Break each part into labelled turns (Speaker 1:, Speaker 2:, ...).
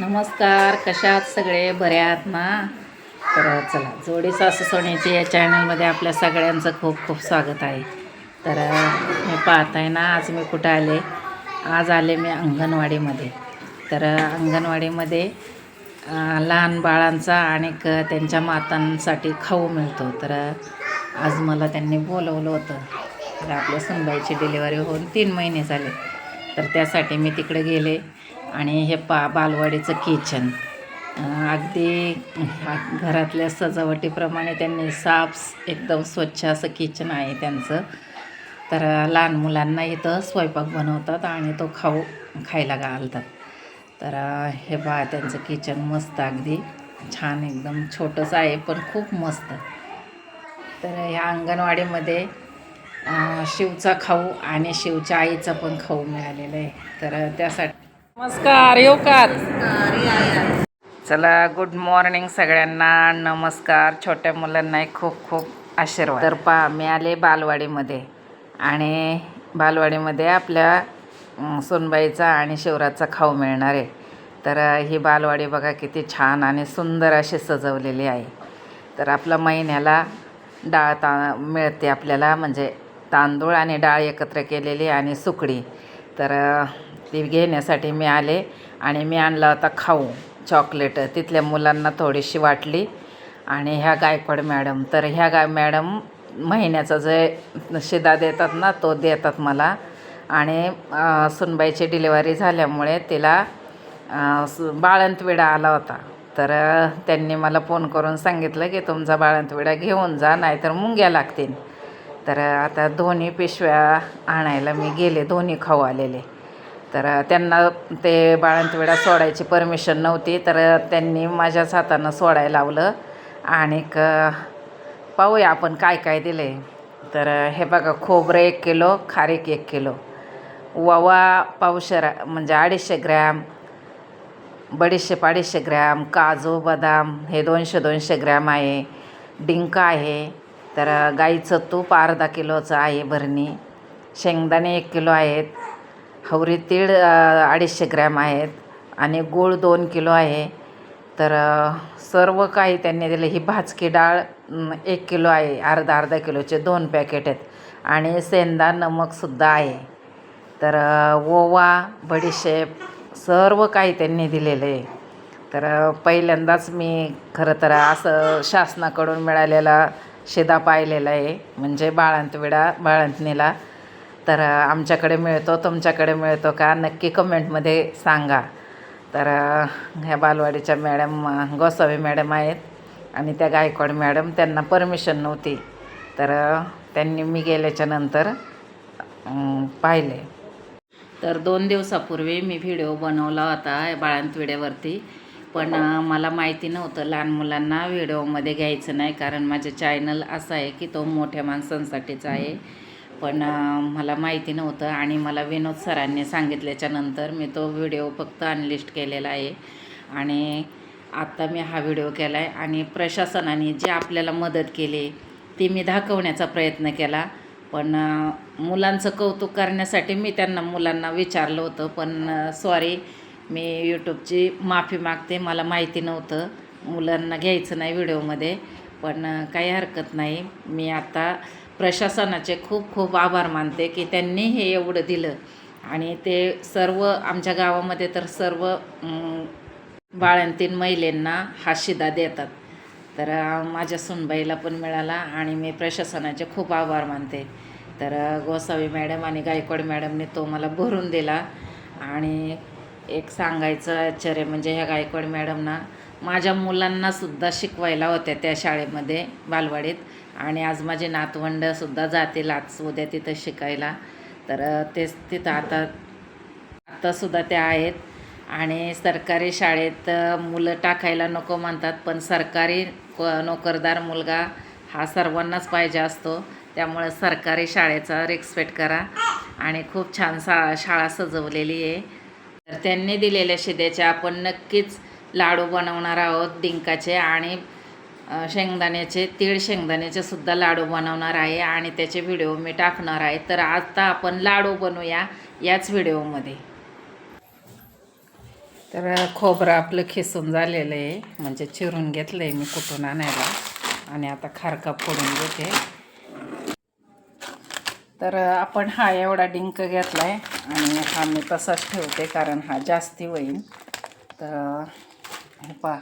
Speaker 1: नमस्कार कशात सगळे? बरे आहात ना? तर चला जोडी सासू सोन्याची या चॅनलमध्ये आपल्या सगळ्यांचं खूप खूप स्वागत आहे. तर मी पाहत आहे ना आज मी कुठं आले? आज आले मी अंगणवाडीमध्ये. तर अंगणवाडीमध्ये लहान बाळांचा आणि त्यांच्या मातांसाठी खाऊ मिळतो. तर आज मला त्यांनी बोलवलं होतं. तर आपल्या सुनबाईची डिलिव्हरी होऊन तीन महिने झाले. तर त्यासाठी मी तिकडे गेले. आणि हे पा बालवाडीचं किचन अगदी घरातल्या सजावटीप्रमाणे त्यांनी साफ एकदम स्वच्छ असं किचन आहे त्यांचं. तर लहान मुलांना इथं स्वयंपाक बनवतात आणि तो खाऊ खायला घालतात. तर हे बा त्यांचं किचन मस्त अगदी छान एकदम छोटंसं आहे पण खूप मस्त. तर ह्या अंगणवाडीमध्ये शिवचा खाऊ आणि शिवच्या आईचा पण खाऊ मिळालेला आहे. तर त्यासाठी नमस्कार येऊ का? चला गुड मॉर्निंग सगळ्यांना. नमस्कार छोट्या मुलांना खूप खूप आशीर्वाद. तर पहा मी आले बालवाडीमध्ये आणि बालवाडीमध्ये आपल्या सोनबाईचा आणि शिवराजचा खाऊ मिळणार आहे. तर ही बालवाडी बघा किती छान आणि सुंदर अशी सजवलेली आहे. तर आपल्या महिन्याला डाळ ता मिळते आपल्याला म्हणजे तांदूळ आणि डाळ एकत्र केलेली आणि सुकडी. तर ती घेण्यासाठी मी आले आणि मी आणला होता खाऊ चॉकलेट तिथल्या मुलांना थोडीशी वाटली. आणि ह्या गायकवाड मॅडम तर ह्या गाय मॅडम महिन्याचा जे शिदा देतात ना तो देतात मला. आणि सुनबाईची डिलिव्हरी झाल्यामुळे तिला बाळंतविडा आला होता. तर त्यांनी मला फोन करून सांगितलं की तुमचा बाळंतविडा घेऊन जा नाहीतर मुंग्या लागतील. तर आता दोन्ही पिशव्या आणायला मी गेले दोन्ही खाऊ आलेले. तर त्यांना ते बाळंतविडा सोडायची परमिशन नव्हती तर त्यांनी माझ्याच हातानं सोडायला लावलं. आणि पाहूया आपण काय काय दिले तर हे बघा खोबरं एक किलो खारीक एक किलो. ववा पावशरा म्हणजे अडीचशे ग्रॅम बडीशेप अडीचशे ग्रॅम काजू बदाम हे दोनशे दोनशे ग्रॅम आहे. डिंक आहे. तर गाईचं तूप अर्धा किलोचं आहे भरणी. शेंगदाणे एक किलो आहेत. हवरी तीळ अडीचशे ग्रॅम आहेत आणि गूळ दोन किलो आहे. तर सर्व काही त्यांनी दिलं. ही भाजकी डाळ एक किलो आहे. अर्धा अर्धा किलोचे दोन पॅकेट आहेत. आणि सेंदा नमकसुद्धा आहे. तर ओवा बडीशेप सर्व काही त्यांनी दिलेलं आहे. तर पहिल्यांदाच मी खरं तर असं शासनाकडून मिळालेला शिदा पाहिलेला आहे. म्हणजे बाळंतविडा बाळंतणीला. तर आमच्याकडे मिळतो तुमच्याकडे मिळतो का? नक्की कमेंटमध्ये सांगा. तर ह्या बालवाडीच्या मॅडम गोसावी मॅडम आहेत. आणि त्या गायकवाड मॅडम त्यांना परमिशन नव्हती. तर त्यांनी मी गेल्याच्यानंतर पाहिले. तर दोन दिवसापूर्वी मी व्हिडिओ बनवला होता बाळंतविड्यावरती. पण मला माहिती नव्हतं लहान मुलांना व्हिडिओमध्ये घ्यायचं नाही कारण माझं चॅनल असं आहे की तो मोठ्या माणसांसाठीच आहे. पण मला माहिती नव्हतं आणि मला विनोद सरांनी सांगितल्याच्यानंतर मी तो व्हिडिओ फक्त अनलिस्ट केलेला आहे. आणि आत्ता मी हा व्हिडिओ केला आहे आणि प्रशासनाने जी आपल्याला मदत केली ती मी दाखवण्याचा प्रयत्न केला. पण मुलांचं कौतुक करण्यासाठी मी त्यांना मुलांना विचारलं होतं पण सॉरी मी यूट्यूबची माफी मागते मला माहिती नव्हतं. मुलांना घ्यायचं नाही व्हिडिओमध्ये पण काही हरकत नाही. मी आता प्रशासनाचे खूप खूप आभार मानते की त्यांनी हे एवढं दिलं. आणि ते सर्व आमच्या गावामध्ये तर सर्व अं, बाळंतीण महिलांना हा शिदा देतात. तर माझ्या सुनबाईला पण मिळाला आणि मी प्रशासनाचे खूप आभार मानते. तर गोसावी मॅडम आणि गायकवाड मॅडमने तो मला भरून दिला. आणि एक सांगायचं आश्चर्य म्हणजे ह्या गायकवाड मॅडमना माझ्या मुलांनासुद्धा शिकवायला होत्या त्या शाळेमध्ये बालवाडीत. आणि आज माझे नातवंडसुद्धा जातील आज उद्या तिथं शिकायला. तर तेच तिथं आता आत्तासुद्धा त्या आहेत. आणि सरकारी शाळेत मुलं टाकायला नको म्हणतात पण सरकारी क- नोकरदार मुलगा हा सर्वांनाच पाहिजे असतो. त्यामुळे सरकारी शाळेचा रिस्पेक्ट करा. आणि खूप छान सा शाळा सजवलेली आहे. तर त्यांनी दिलेल्या शिद्याच्या आपण नक्कीच लाडू बनवणार आहोत डिंकाचे आणि शेंगदाण्याचे तीळ शेंगदाण्याचे सुद्धा लाडू बनवणार आहे आणि त्याचे व्हिडिओ मी टाकणार आहे. तर आता आपण लाडू बनवूया याच व्हिडिओमध्ये. तर खोबरं आपलं खिसून झालेलं आहे. म्हणजे चिरून घेतलं आहे मी कुठून आणायला. आणि आता खारका फोडून घेते. तर आपण हा एवढा डिंक घेतला आहे आणि हा मी तसाच ठेवते कारण हा जास्ती होईल. तर हे पहा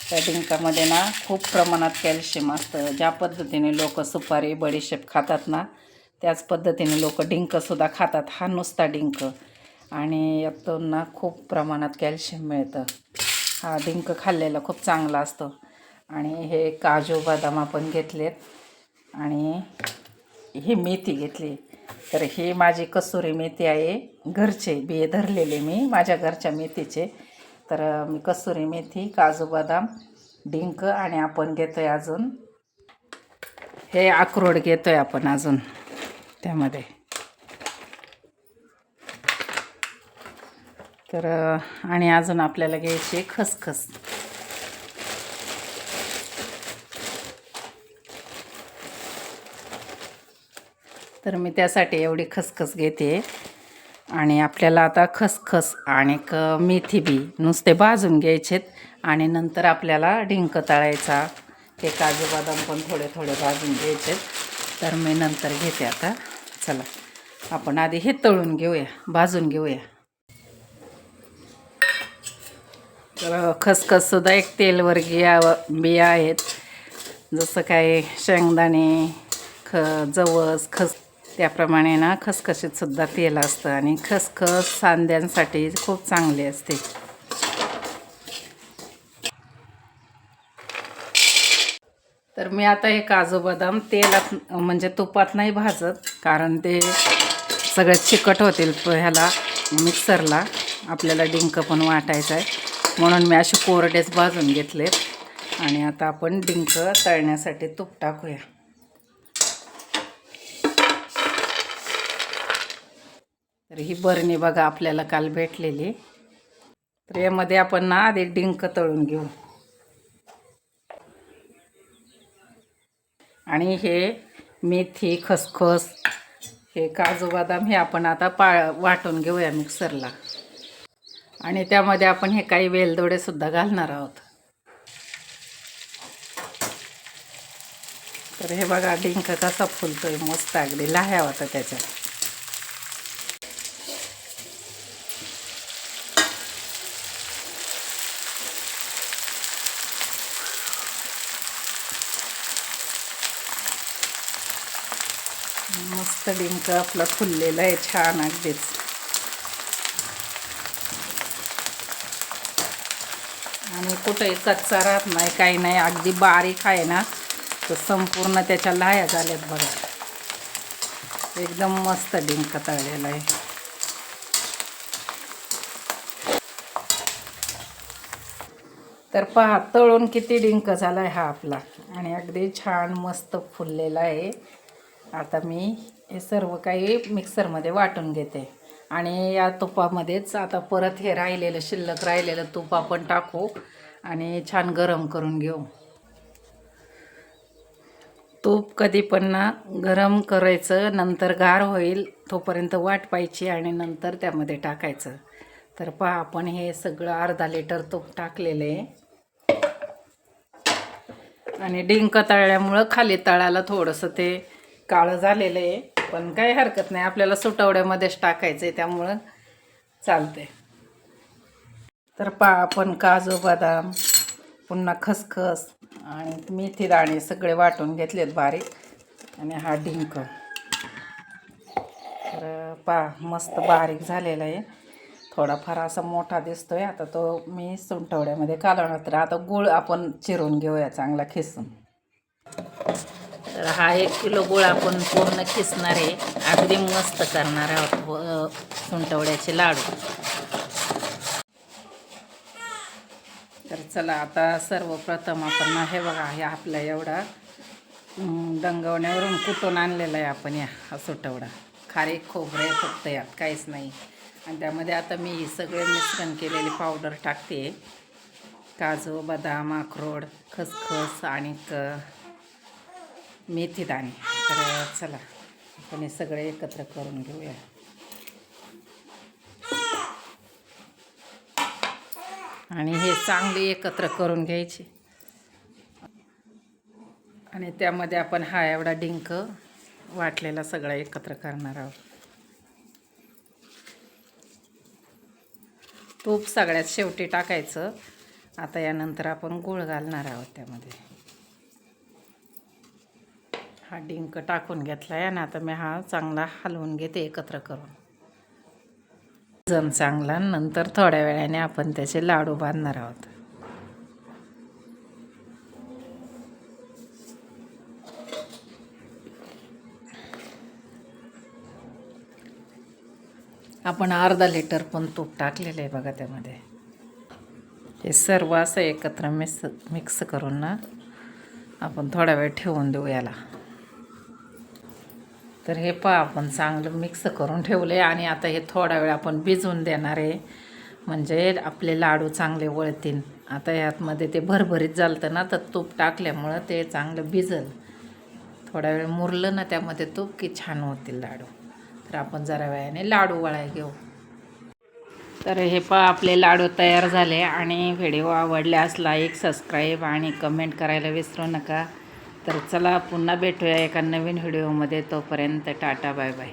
Speaker 1: त्या डिंकामध्ये ना खूप प्रमाणात कॅल्शियम असतं. ज्या पद्धतीने लोक सुपारी बडीशेप खातात ना त्याच पद्धतीने लोक डिंकसुद्धा खातात. हा नुसता डिंक. आणि यातून ना खूप प्रमाणात कॅल्शियम मिळतं. हा डिंक खाल्लेला खूप चांगला असतो. आणि हे काजू बदाम आपण घेतलेत. आणि ही मेथी घेतली. तर ही माझी कसुरी मेथी आहे. घरचे बिये धरलेले मी माझ्या घरच्या मेथीचे. तर मी कसुरी मेथी काजू बदाम डिंक आणि आपण घेतो आहे अजून. हे अक्रोड घेतो आहे आपण अजून त्यामध्ये. तर आणि अजून आपल्याला घ्यायची खसखस. तर मी त्यासाठी एवढी खसखस घेते. आणि आपल्याला आता खसखस आणि क मेथी बी नुसते भाजून घ्यायचेत. आणि नंतर आपल्याला डिंक तळायचा. ते काजू बदाम पण थोडे थोडे भाजून घ्यायचेत. तर मी नंतर घेते आता. चला आपण आधी हे तळून घेऊया भाजून घेऊया. तर खसखससुद्धा एक तेलवर्गीय बिया आहेत. जसं काय शेंगदाणे ख जवस खस त्याप्रमाणे ना खसखशीतसुद्धा तेल असतं आणि खसखस सांध्यांसाठी खूप चांगली असते. तर मी आता हे काजू बदाम तेलात म्हणजे तुपात नाही भाजत कारण ते सगळे चिकट होतील ह्याला मिक्सरला. आपल्याला डिंक पण वाटायचं आहे. म्हणून मी असे कोरडेच भाजून घेतले आणि आता आपण डिंक तळण्यासाठी तूप टाकूया. तर ही बरणी बघा आपल्याला काल भेटलेली. तर यामध्ये आपण ना आधी डिंक तळून घेऊ. आणि हे मेथी खसखस हे काजू बदाम हे आपण आता पा वाटून घेऊया मिक्सरला. आणि त्यामध्ये आपण हे काही वेलदोडेसुद्धा घालणार आहोत. तर हे बघा डिंक कसा फुलतोय मस्त अगदी लाह्या होता त्याच्यात. मस्त डिंक आपला फुललेला आहे छान अगदीच. आणि कुठंही कच्चा राहत नाही काही नाही अगदी बारीक आहे ना तर संपूर्ण त्याच्या लाह्या झाल्यात बघा. एकदम मस्त डिंक तळलेला आहे. तर पहा तळून किती डिंक झाला आहे हा आपला. आणि अगदी छान मस्त फुललेला आहे. आता मी हे सर्व काही मिक्सरमध्ये वाटून घेते. आणि या तुपामध्येच आता परत हे राहिलेलं शिल्लक राहिलेलं तूप आपण टाकू आणि छान गरम करून घेऊ. तूप कधी पण ना गरम करायचं नंतर गार होईल तोपर्यंत वाट पाहायची आणि नंतर त्यामध्ये टाकायचं. तर पहा आपण हे सगळं अर्धा लिटर तूप टाकलेलं आहे. आणि डिंक तळल्यामुळं खाली तळाला थोडंसं ते काळं झालेलं आहे पण काही हरकत नाही. आपल्याला सुटवड्यामध्येच टाकायचं आहे त्यामुळं चालते तर पा आपण काजू बदाम पुन्हा खसखस आणि मेथी दाणे सगळे वाटून घेतलेत बारीक. आणि हा डिंक तर पा मस्त बारीक झालेला आहे. थोडाफार असा मोठा दिसतोय. आता तो मी सुंठवड्यामध्ये कालवणार. तर आता गुळ आपण चिरून घेऊया चांगला खिसून. तर हा एक किलो गुळ आपण पूर्ण खिसणार आहे. अगदी मस्त करणार आहोत सुंटवड्याचे लाडू. तर चला आता सर्वप्रथम आपण हे बघा हे आपला एवढा दंगवण्यावरून कुठून आणलेला आहे आपण या हा सुटवडा. खारे खोबरं आहे फक्त यात काहीच नाही. आणि त्यामध्ये आता मी ही सगळे मिश्रण केलेली पावडर टाकते. काजू बदाम अक्रोड खसखस आणि मेथीदाणे मेथी दाणे तर चला आपण हे सगळे एकत्र करून घेऊया. आणि हे चांगली एकत्र करून घ्यायची. आणि त्यामध्ये आपण हा एवढा डिंक वाटलेला सगळा एकत्र करणार आहोत. तूप सगळ्यात शेवटी टाकायचं. आता यानंतर आपण गूळ घालणार आहोत त्यामध्ये. हा डिंक टाकून घेतला आहे आणि आता मी हा चांगला हलवून घेते एकत्र करून. जण चांगला नंतर थोड्या वेळाने आपण त्याचे लाडू बांधणार आहोत. आपण अर्धा लिटर पण तूप टाकलेलं आहे बघा त्यामध्ये. हे सर्व असं एकत्र मिक्स मिक्स करून ना आपण थोडा वेळ ठेवून देऊ याला. तर हे पहा आपण चांगलं मिक्स करून ठेवले आणि आता हे थोडा वेळ आपण भिजवून देणार आहे. म्हणजे आपले लाडू चांगले वळतील. आता यातमध्ये ते भरभरीत झालं ना तर तूप टाकल्यामुळं ते चांगलं भिजल. थोडा वेळ मुरलं ना त्यामध्ये तूप की छान होतील लाडू. तर आपण जरा वेळाने लाडू वळाय घेऊ. तर हे पहा आपले लाडू तयार झाले आणि व्हिडिओ आवडल्यास लाईक सबस्क्राईब आणि कमेंट करायला विसरू नका. तर चला पुन्हा भेटूया एका नवीन व्हिडिओमध्ये. तोपर्यंत टाटा बाय बाय.